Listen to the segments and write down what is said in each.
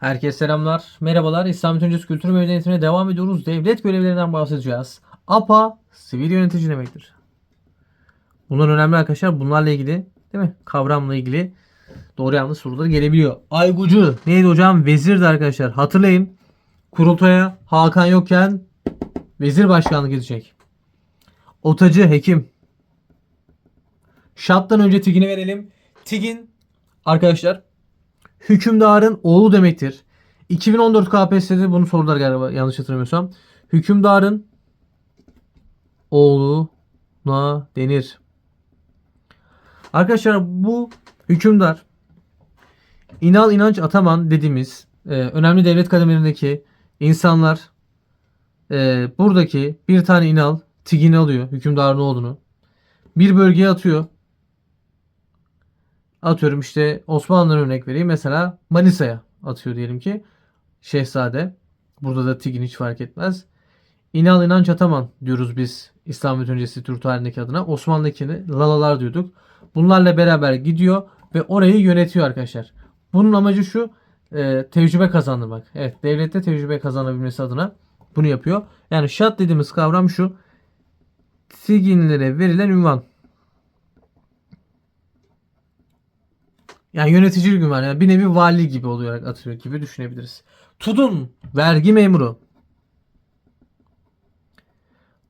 Herkese selamlar, merhabalar. İslam Öncesi Kültür ve Medeniyetine devam ediyoruz. Devlet görevlerinden bahsedeceğiz. APA, sivil yönetici demektir. Bunlar önemli arkadaşlar. Bunlarla ilgili, değil mi? Kavramla ilgili doğru yanlış soruları gelebiliyor. Aygucu neydi hocam? Vezirdi arkadaşlar. Hatırlayın. Kurultaya Hakan yokken vezir başkanlık edecek. Otacı, hekim. Şattan önce Tigin'i verelim. Tigin arkadaşlar hükümdarın oğlu demektir. 2014 KPSS'de bunu sorular galiba yanlış hatırlamıyorsam. Hükümdarın oğluna denir. Arkadaşlar bu hükümdar İnal İnanç Ataman dediğimiz e, önemli devlet kademelerindeki insanlar e, buradaki bir tane inal tigini alıyor hükümdarın oğlunu. Bir bölgeye atıyor. Atıyorum işte Osmanlı'dan örnek vereyim. Mesela Manisa'ya atıyor diyelim ki. Şehzade. Burada da Tigin hiç fark etmez. İnal İnanç Ataman diyoruz biz İslamiyet öncesi Türk tarihindeki adına. Osmanlı'dakini Lalalar diyorduk. Bunlarla beraber gidiyor ve orayı yönetiyor arkadaşlar. Bunun amacı şu e, tecrübe kazandırmak. Evet devlette tecrübe kazanabilmesi adına bunu yapıyor. Yani şat dediğimiz kavram şu. Tiginlere verilen ünvan. Yani yöneticilik ünvanı. Yani bir nevi vali gibi oluyor atıyor gibi düşünebiliriz. Tudun vergi memuru.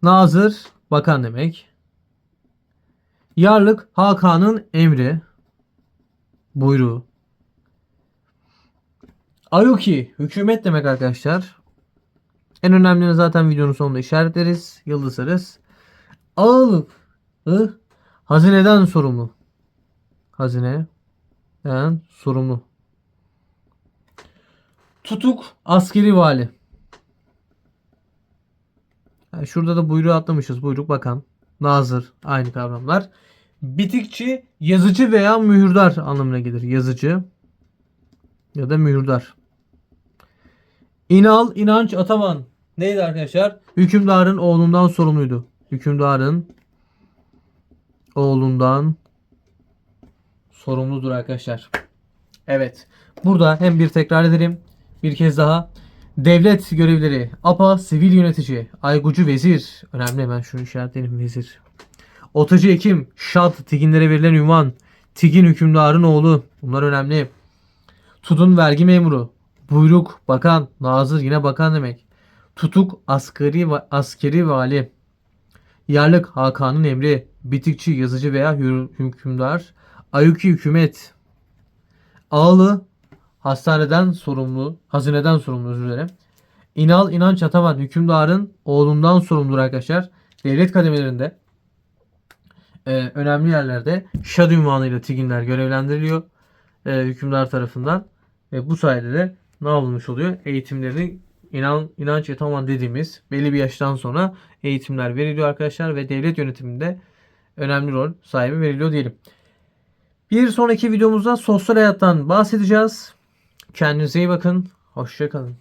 Nazır bakan demek. Yarlık Hakan'ın emri. Buyruğu. Ayuki hükümet demek arkadaşlar. En önemlilerini zaten videonun sonunda işaretleriz. Yıldızlarız. Ağalık. Hazineden sorumlu. Hazineden sorumlu. Tutuk askeri vali. Yani şurada da buyruğu atlamışız. Buyruk bakan. Nazır. Aynı kavramlar. Bitikçi yazıcı veya mühürdar anlamına gelir. Yazıcı ya da mühürdar. İnal, inanç, ataman. Neydi arkadaşlar? Hükümdarın oğlundan sorumluydu. Hükümdarın oğlundan sorumludur arkadaşlar. Evet. Burada hem bir tekrar edelim. Bir kez daha. Devlet görevleri. APA sivil yönetici. Aygucu vezir. Önemli hemen şunu işaretleyelim vezir. Otacı Ekim. Şad. Tiginlere verilen ünvan. Tigin hükümdarın oğlu. Bunlar önemli. Tudun vergi memuru. Buyruk bakan. Nazır yine bakan demek. Tutuk askeri va- askeri vali. Yarlık Hakan'ın emri. Bitikçi yazıcı veya hükümdar. Ayuki hükümet. Ağlı hastaneden sorumlu, hazineden sorumlu özür dilerim. İnal İnanç Ataman hükümdarın oğlundan sorumludur arkadaşlar. Devlet kademelerinde e, önemli yerlerde şad ünvanıyla tiginler görevlendiriliyor e, hükümdar tarafından. Ve bu sayede de ne yapılmış oluyor? Eğitimlerini inan, inanç Ataman dediğimiz belli bir yaştan sonra eğitimler veriliyor arkadaşlar ve devlet yönetiminde önemli rol sahibi veriliyor diyelim. Bir sonraki videomuzda sosyal hayattan bahsedeceğiz. Kendinize iyi bakın. Hoşçakalın.